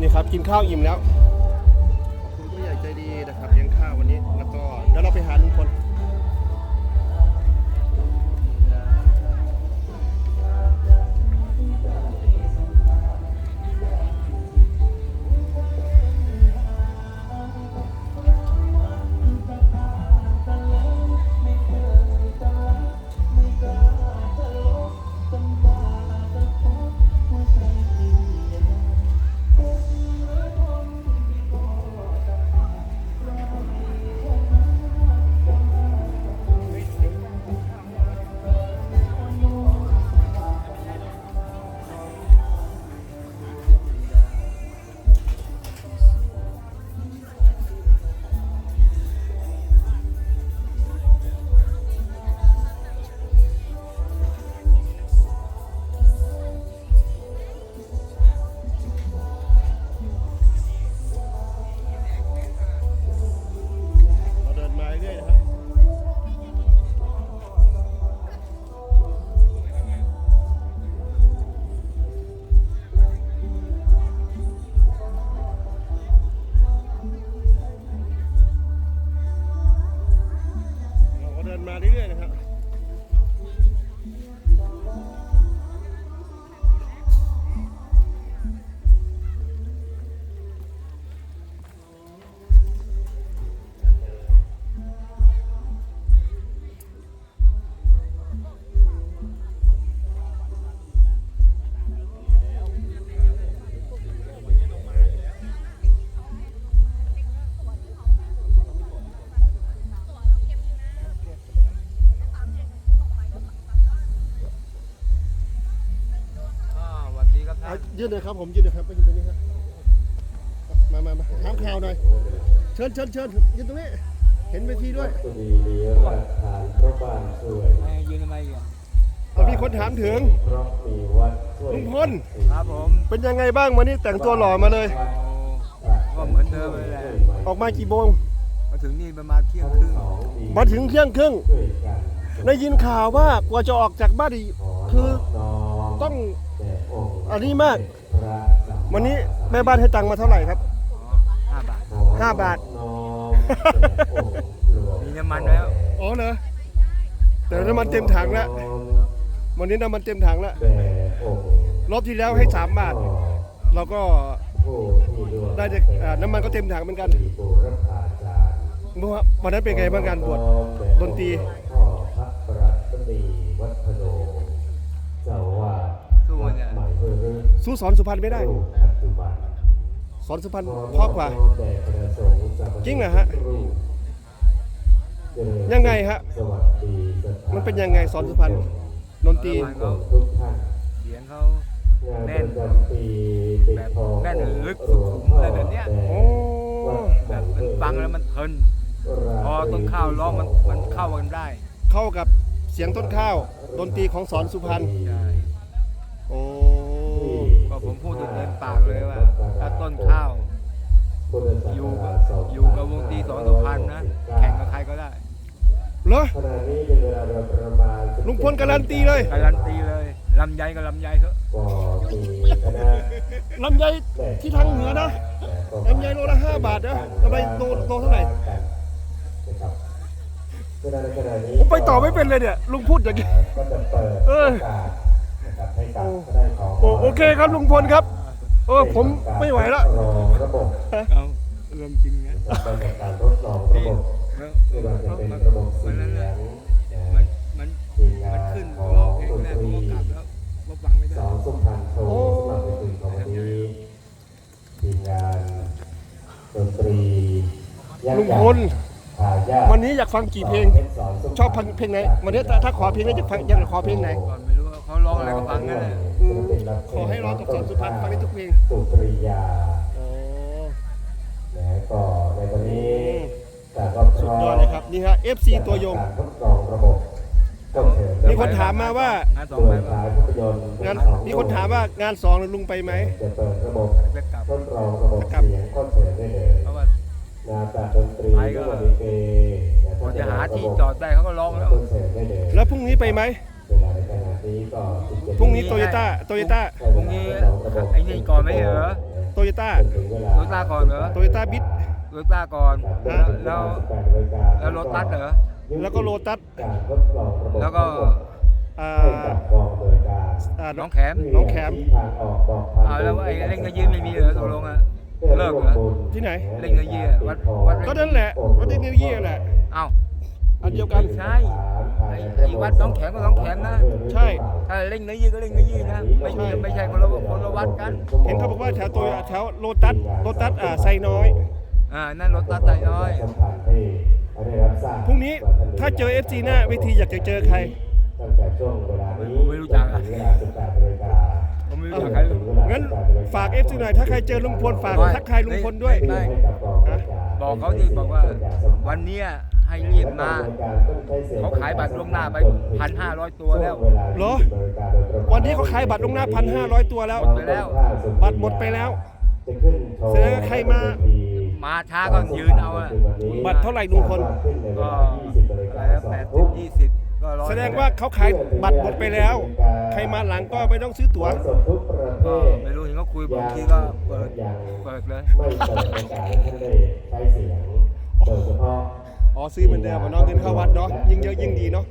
นี่ครับกินข้าวอิ่มแล้วขอบคุณผู้ใหญ่ใจดีนะครับเลี้ยงข้าววันนี้แล้วก็เดี๋ยวเราไปหาลุงพล ยืนเลยครับผมยืนเลยครับไปยืนตรงนี้ครับมามามาถามข่าวหน่อยเชิญเชิญเชิญยืนตรงนี้ เห็นเวทีด้วยสุดีเลี้ยงอาคารพระบานช่วยไม่ยืนทำไมอะเอามีคนถามถึงเพราะมีวัดช่วยลุงพลครับผมเป็นยังไงบ้างวันนี้แต่งตัวหล่อมาเลยโอ้ก็เหมือนเดิมเลยแหละออกมากี่โมงมาถึงนี่ประมาณเที่ยงครึ่งมาถึงเที่ยงครึ่งช่วยกันได้ยินข่าวว่ากว่าจะออกจากบ้านอีกคือน้อมต้องแด่ องค์อันนี้มากพระสัมมาวันนี้แม่บ้านให้ตังค์มาเท่าไหร่ครับห้าบาทขอห้าบาทน้อมแด่องค์หลวงมีน้ำมันแล้ว อ๋อเหรอแต่น้ำมันเต็มถังแล้วน้อมวันนี้น้ำมันเต็มถังแล้วแด่องค์รอบที่แล้วให้สามบาท เราก็ผู้ที่ร่วมได้จากอ่าน้ำมันก็เต็มถังเหมือนกันมีบุรพาจารย์เมื่อวันนั้นเป็นไงบ้างงานบวชดนตรี สู้สอนสุพรรณไม่ได้รูปปัจจุบันสอนสุพรรณเพราะกว่าแด่พระสงฆ์สามเณจริงเหรอฮะรูปเจริญยังไงฮะสวัสดีสถามันเป็นยังไงสอนสุพรรณดนตรีทุกท่านเสียงเขางานแน่ปนระจำปีติดแบบทองแน่นลึกสุขุมอะไรแบบเนี้ยโอ้แบบมันฟังแล้วมันเพลินพอต้นข้าวร้องมันมันเข้ากันได้ เข้ากับเสียงต้นข้าวดนตรีของสอนสุพรรณใช่โอ้ก็ ผมพูดเต็มปากเลยว่า ถ้าต้นข้าว อยู่กับอยู่กับวงดนตรีสอนสุพรรณนะ แข่งกับใครก็ได้เหรอขณะนี้เป็นเวลาประมาณลุงพลการันตีเลยการันตีเลยลำไยกับลำไยเถอะก็มีคณะลำไยที่ทางเหนือนะลำไยโลละห้าบาทนะลำไยโลโลเท่าไหร่นะครับขณะขณะนี้ผมไปต่อไม่เป็นเลยเนี่ยลุงพูดอย่างนี้ก็จะเปิดเออโอกาส นะครับให้กับคณะของโอ้โอเคครับลุงพลครับ เออผมไม่ไหวแล้วรองระบบเอาเรื่องจริงนะนะครับเป็นการทดลองระบบแล้วไม่ว่าจะเขาเป็นมันระบบเสีมันยนั้นงแหละนะมันมันทีมงามันนขึ้นของร้องเพลดงนแรตกรีผมก็กลับแล้วมาฟังไม่สได้องสุพรรณโชว์สำหรับในคืนของวันนี้ทีมงานดนตรียักษ์ลุงใหญ่พลทายาทวันนี้อยากฟังกี่เพลง ชอบเพลงไหนวันนี้ถ้าถ้าขอเพลงไหนจะฟังอยากขอเพลงไหนก่อนไม่รู้ว่า เขาร้องอะไรก็ฟังนั่นแหละอืมขอให้ร้องกับสอนสุพรรณฟังได้ทุกเพลงสุปริยาอ๋อและก็ในวันนี้แต่ก็พสุดร้อมยอดเลยครับนี่ฮะ FC ตัวยงการทดลองระบบต้นเถิดมีคนถามมาว่างานสองโดไปยป่ะขายภาพยนตร์งานสองมีคนถามว่างานสองลุงไปไหมจะเปิดระบบจะกลับทดลองระบบเสียงต้นเถิดได้เลยเพราะว่างานจากดนตรีไปก็ด้วยดีเกพอจะหาที่จอดได้เขาก็ร้องแล้วต้นเถิดได้เลยแล้วพรุ่งนี้ไปไหม พรุ่งนี้โตโยต้าโตโยต้าพรุ่งนี้ไอ้นี่ก่อนไหมเหรอทโตโยต้าจนถึงเวลาโตโยต้าก่อนเหรอโตโยต้าบิ๊โตโยต้าก่อนครับแล้วแล้วโรตัสเหรอแล้วก็โลตัสการทดลองระบบแล้วก็อ่าให้กับกองโดยการอ่าน้องแขมน้องแขมทางออกบอกทางอ้าวแล้วไอ้เร่งกระยืนไม่มีเหรอตกลงอะเลิกเหรอที่ไหนเร่งกระยืนวัดวัดก็นั่นแหละวัดเทคโนโลยีแหละเอ้าอันเดียวกันใช่ไอ้ไอ้วัดน้องแขมกับน้องแขมนะ ใช่ ถ้าเร่งเนื้อยืดก็เร่งเนื้อยืดนะไม่ใช่ไม่ใช่คนละคนละวัดกัน เห็นเขาบอกว่าแถวตัวแถวโลตัสโลตัสอ่าไซน้อย อ่านั่นรถตัดไตน้อยพรุ่งนี้ถ้าเจอ FC หน้าเวทีอยากจะเจอใครตั้งแต่ช่วงเวลานี้ผมไม่รู้จักอะถึงเวลา18นาฬิกาผมไม่รู้เอ้าจักใครเลยงั้นฝาก FC หน่อยถ้าใครเจอลุงพลฝากทักทายลุงพลด้วยได้ให้กับกองโดยการบอกเขาดิบอกว่า วันเนี้ย ให้รีบมาเขาขายบัตรล่วงหน้าไป1,500ตัวแล้ว เหรอ วันนี้เขาขายบัตรลวงหน้า1,500ตัวแล้ว หมดไปแล้ว บัตรหมดไปแล้วจะขึ้นโชว์แสดงว่าใครมา มาช้าก็ยืนเอาอะบัตรเท่าไหร่ลุงพลก็อะไรนะแปดสิบยี่สิบก็ร้อยแสดงว่าเขาขายบัตรหมดไปแล้ว ใครมาหลังก็ไม่ต้องซื้อตั๋วสดทุกประเภก็ทไม่รู้เห็นเขาคุยบางทีก็เปิดยังเปิดเลย ไม่เปิดโอกาสให้ท่านได้ใช้เสียงโดยเฉพาะ อ๋อซื้อเหมือนเดิมอะเนาะเงินเข้าวัดเนาะยิ่งเยอะยิ่งดีเนาะ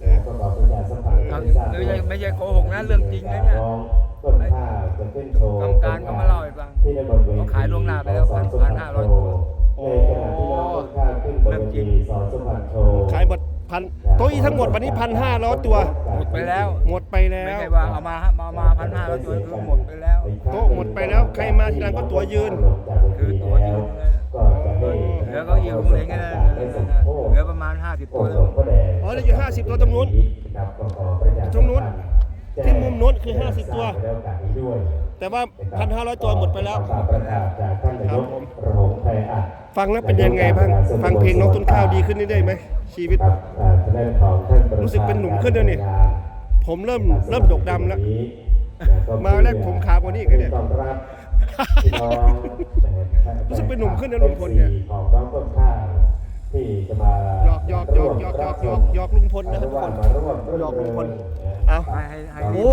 เออประกอบประชาสัมพันธ์เอาให้ทราบไม่ใช่ไม่ใช่โกหกนะเรื่องจริงนะเนี่ยร้องต้นข้าวจะขึ้นโชว์กรรมการก็มาเล่าให้ฟังที่ในบริเวณเขาขายล่วงหน้าไปแล้วสอนสุพรรณ1,500โชว์ในขณะที่น้องต้นข้าวขึ้นบนเวทีสอนสุพรรณโชว์ขายหมด พันโต๊ะอีทั้งหมดวันนี้พันห้าร้อยตัว หมดไปแล้วหมดไปแล้ไม่ว ใช่ว่าเอามาเอามาพันห้าแล้วตัวคือหมดไปแล้ว โต๊ะหมดไปแล้ว ใครมาทีหลังก็ตั๋วยืน คือตัวยืนเลยก็จะให้เหลือก็อยู่เหลือแค่นั้นนะเหลือประมาณ50ตัวแล้วอ๋อเหลืออยู่50ตัวตรงนู้นครับก็ขอประชาตรงนู้นสัมพัธ์ที่มุมนู้นคือ 50 ตัวแจ้งให้ทราบในโอกาสนี้ด้วยแต่ว่าพันห้าร้อยตัวหมดไปแล้วฝากประกา ศจากท่านนายกระหงไทยอัดฟังแล้วเป็นยังไงบ้าง ฟังเพลงน้องต้นข้าวดีขึ้นเรื่อยๆไหมชีวิตครับอ่าทางด้านของท่านประธารู้สึกเป็นหนุ่มขึ้นแล้วนี่ ผมเริ่มเริ่มดกดำแล้ว มาแรกผมขาวกว่านี้อีกนะเนี่ยต้อนรับพี่น้องะคบรู้สึกเป็นหนุ่มขึ้นนะลุงพลเนี่ยของน้องต้นข้าวที่จะมาหยอกหยอกหยอกหยอกหยอกหยอกหยอกลุงพลนะครับทุกคนมาร่วมหยอกลุงพลเเอาให้ให้ให้โอ้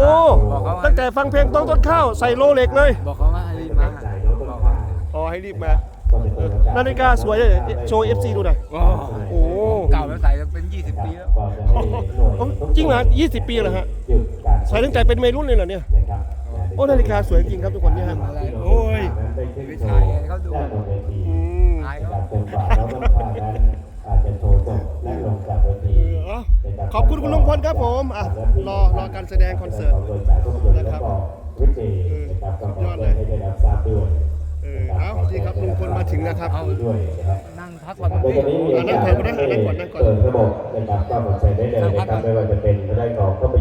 บอกเขาว่าตั้งแต่ฟังเพลงต้องต้นข้าวใส่โลเล็กเลย บอกเขาว่าให้รีบมาบอกเขาอ๋อให้รีบมาเออ นาฬิกาสวยเลย โชว์ FC ดูหน่อย โอ้โอ้เก่าแล้วใส่เป็น 20 ปีแล้วผมจริงเหรอ20 ปีเหรอฮะ ใส่ตั้งแต่เป็นวัยรุ่นเลยเหรอเนี่ย โอ้นาฬิกาสวยจริงครับทุกคนเนี่ยฮะโอ้ยไปถ่ายให้เขาดูอืมถ่ายนะเขาครับจนกว่าน้องต้นข้าวนั้นอาจจะโชว์จบและลงจากเวทีเออเอาขอบคุณคุณลุงพลครับผมอะรอรอการแสดงคอนเสิร์ตนะครับวิจีนะครับก็ขอให้ได้รับทราบด้วย เออเอาดีครับลุงพลมาถึงนะครับด้วยนะครับนั่งพักผ่อนในตอนนี้มีอะนั่งก่อนก็ได้อะนั่งก่อนนั่งก่อนเปิดระบบนะครับก็หมดใจได้เลยนะครับไม่ว่าจะเป็นได้ของเข้าไป